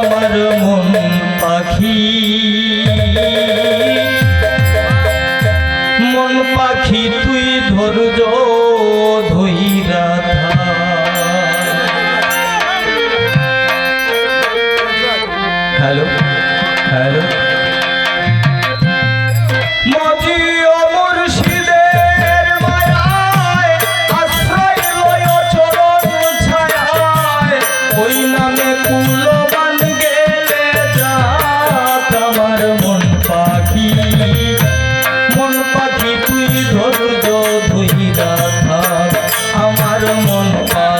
আমার মন পাখি। মন পাখি তুই ধৈর্য ধৈরা on the fire.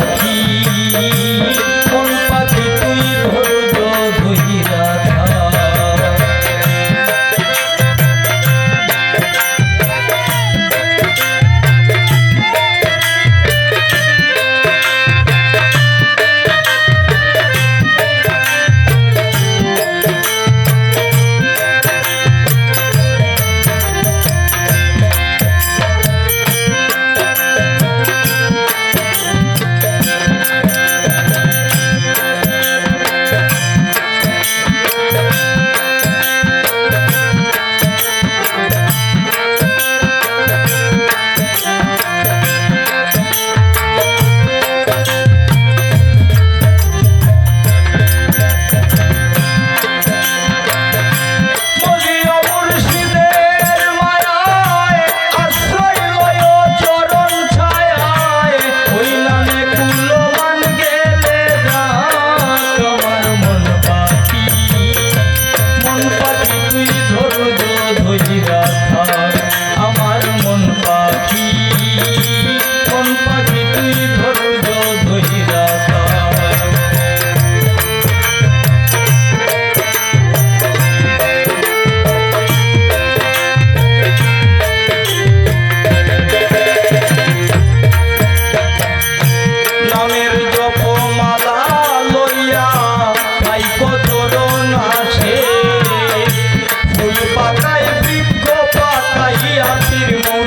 आशीर्वाद